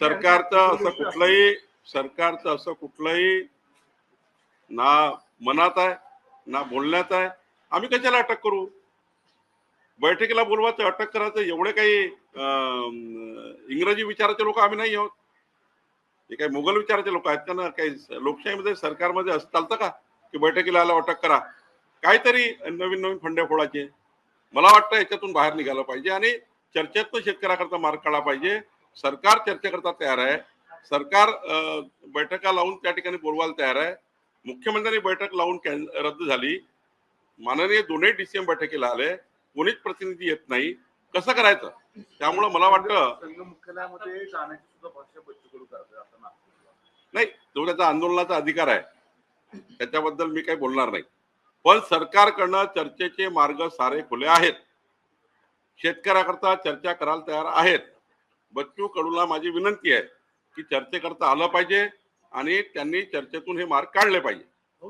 सरकारचं असं कुठलंही सरकारचं असं कुठलंही ना मनात आहे ना बोलण्यात आहे. आम्ही कशाला अटक करू? बैठकीला बोलवायचं अटक करायचं एवढे काही इंग्रजी विचाराचे लोक आम्ही नाही आहोत. हे काही मुघल विचाराचे लोक आहेत का ना काही लोकशाहीमध्ये सरकारमध्ये असं चालतं का? की बैठकीला आला अटक करा. काहीतरी नवीन नवीन फंडे फोडायचे. मला वाटतं याच्यातून बाहेर निघालं पाहिजे आणि चर्चेतनं शेतकऱ्याकरता मार्ग काढला पाहिजे. सरकार चर्चेकरता तयार आहे. सरकार बैठका लावून त्या ठिकाणी बोलवायला तयार आहे. मुख्यमंत्र्यांनी बैठक लावून कॅन- रद्द झाली. माननीय दोन्ही डीसीएम बैठकीला आले. कोणीच प्रतिनिधी येत नाही. कसं करायचं? त्यामुळं मला वाटतं मुख्यालयामध्ये. नाही तो त्याचा आंदोलनाचा अधिकार आहे त्याच्याबद्दल मी काही बोलणार नाही. पण सरकारकडनं चर्चेचे मार्ग सारे खुले आहेत. शेतकऱ्याकरता चर्चा करायला तयार आहेत. बच्चू कडूला माझी विनंती आहे की चर्चेकरता आलं पाहिजे आणि त्यांनी चर्चेतून हे मार्ग काढले पाहिजे.